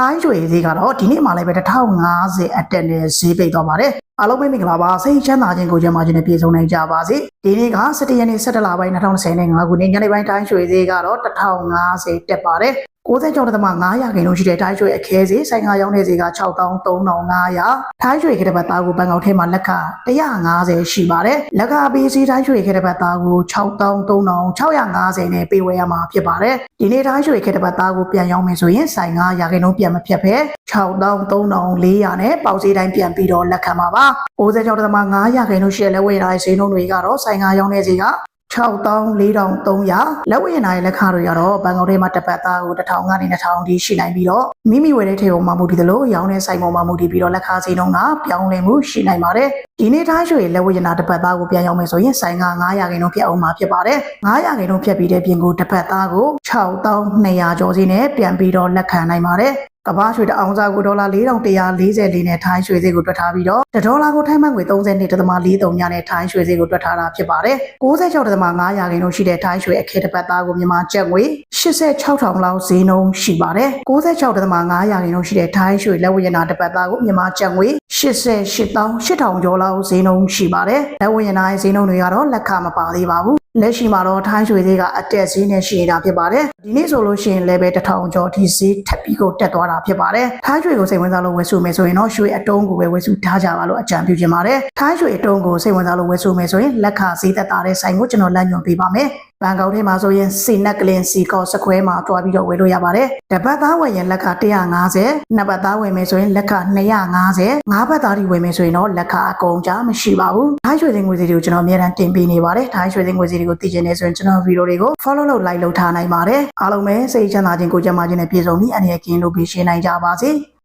ထိုင်းရွှေဈေးကတော့ဒီနေ့မှလည်းပဲ1050အတက်နဲ့ဈေးပိတ်သွားပါတယ်အားလုံးပဲမင်္ဂလာပါစိတ်ချမ်းသာခြင်းကိုကြံပါခြင်းနဲ့ပြည့်စုံနိုင်ကြပါစေဒီနေ့က17ရက်နေ့17လပိုင်း2025ခုနှစ်ညနေပိုင်းတိုင်းရွှေဈေးကတော့1050တက်ပါတယ် 96.5ရာခိုင်နှုန်းရှိတဲ့တိုင်းရွှေအခဲဈေးဆိုင်ကရောင်းတဲ့ဈေးက63,500ထိုင်းရွှေခရဘတ်သားကိုဘန်ကောက်ထဲမှာလက်ခ150ရှိပါတယ်လက်ခပေးစီတိုင်းရွှေခရဘတ်သားကို63,650နဲ့ပေးဝယ်ရမှာဖြစ်ပါတယ်ဒီနေ့တိုင်းရွှေခရဘတ်သားကိုပြန်ရောင်းမယ်ဆိုရင်ဆိုင်ကရာခိုင်နှုန်းပြန်မဖြတ်ဘဲ63,400နဲ့ပေါက်ဈေးတိုင်းပြန်ပြီးတော့လက်ခံပါပါ96.5ရာခိုင်နှုန်းရှိတဲ့လက်ဝယ်တိုင်းဈေးနှုန်းတွေကတော့ဆိုင်ကရောင်းတဲ့ဈေးက 64,300လက်ဝယ်နိုင်လက်ခတွေကတော့ဘန်ကောက်ထဲမှာတစ်ပတ်သားကို1000ကနေ2000ထိရှိနိုင်ပြီးတော့မိမိဝယ်တဲ့ထေပုံမှာမူတည်သလိုရောင်းတဲ့ဆိုင်ပေါ်မှာမူတည်ပြီးတော့လက်ခဈေးနှုန်းကပြောင်းလဲမှုရှိနိုင်ပါတယ်ဒီနေ့ထားရွှေလက်ဝယ်နာတစ်ပတ်သားကိုပြန်ရောင်းမယ်ဆိုရင်ဆိုင်က900ခင်းလုံးဖြတ်အောင်မှာဖြစ်ပါတယ်900ခင်းလုံးဖြတ်ပြီးတဲ့ပြင်ကိုတစ်ပတ်သားကို6200ကျော်စီနဲ့ပြန်ပြီးတော့လက်ခံနိုင်ပါတယ် ကဘာရွှေတအောင်စားကိုဒေါ်လာ4140နဲ့ထိုင်းရွှေဈေးကိုတွက်ထားပြီးတော့တဒေါ်လာကိုထိုင်းမန်ငွေ32.43ညနဲ့ထိုင်းရွှေဈေးကိုတွက်ထားတာဖြစ်ပါတယ်96.5ရာခိုင်နှုန်းရှိတဲ့ထိုင်းရွှေအခေတပတ်သားကိုမြန်မာကျပ်ငွေ86,000လောက်ဈေးနှုန်းရှိပါတယ်96.5ရာခိုင်နှုန်းရှိတဲ့ထိုင်းရွှေလက်ဝယ်နာတစ်ပတ်သားကိုမြန်မာကျပ်ငွေ88,000ကျော်လောက်ဈေးနှုန်းရှိပါတယ်လက်ဝယ်နာရဲ့ဈေးနှုန်းတွေကတော့လက်ခမပါသေးပါဘူး လက်ရှိမှာတော့ထိုင်းရွှေဈေးကအတက်ဈေးနဲ့ရှိနေတာဖြစ်ပါတယ်ဒီနေ့ဆိုလို့ရှိရင်လည်းပဲ1000ကျော်ထိဈေးထပ်ပြီးကိုတက်သွားတာဖြစ်ပါတယ်ထိုင်းရွှေကိုစိတ်ဝင်စားလို့ဝယ်စုမယ်ဆိုရင်တော့ရွှေအတုံးကိုပဲဝယ်စုထားကြပါလို့အကြံပြုချင်ပါတယ်ထိုင်းရွှေအတုံးကိုစိတ်ဝင်စားလို့ဝယ်စုမယ်ဆိုရင်လက်ခဈေးသက်သာတဲ့ဆိုင်ကိုကျွန်တော်လက်ညွှန်ပေးပါမယ်ဘန်ကောက်ထဲမှာဆိုရင်စီနက်ကလင်စီကော့စခွဲမှာတွားပြီးတော့ဝယ်လို့ရပါတယ်။တပတ်သားဝယ်ရင်လက်က150နှစ်ပတ်သားဝယ်မယ်ဆိုရင်လက်က250ငါးပတ်သားတွေဝယ်မယ်ဆိုရင်တော့လက်ကအကုန်ကြမရှိပါဘူး။ထိုင်းရွှေစင်ငွေစီတွေကိုကျွန်တော်အများအားတင်ပေးနေပါတယ်။ထိုင်းရွှေစင်ငွေစီတွေကိုသိချင်နေဆိုရင်ကျွန်တော်ဗီဒီယိုတွေကို follow လုပ် like လုပ်ထားနိုင်ပါတယ်။အားလုံးပဲစိတ်ချမ်းသာခြင်းကိုကြံ့မာခြင်းနဲ့ပြည့်စုံပြီးအနေနဲ့ကင်းလို့ပြီးရှင်းနိုင်ကြပါစေ။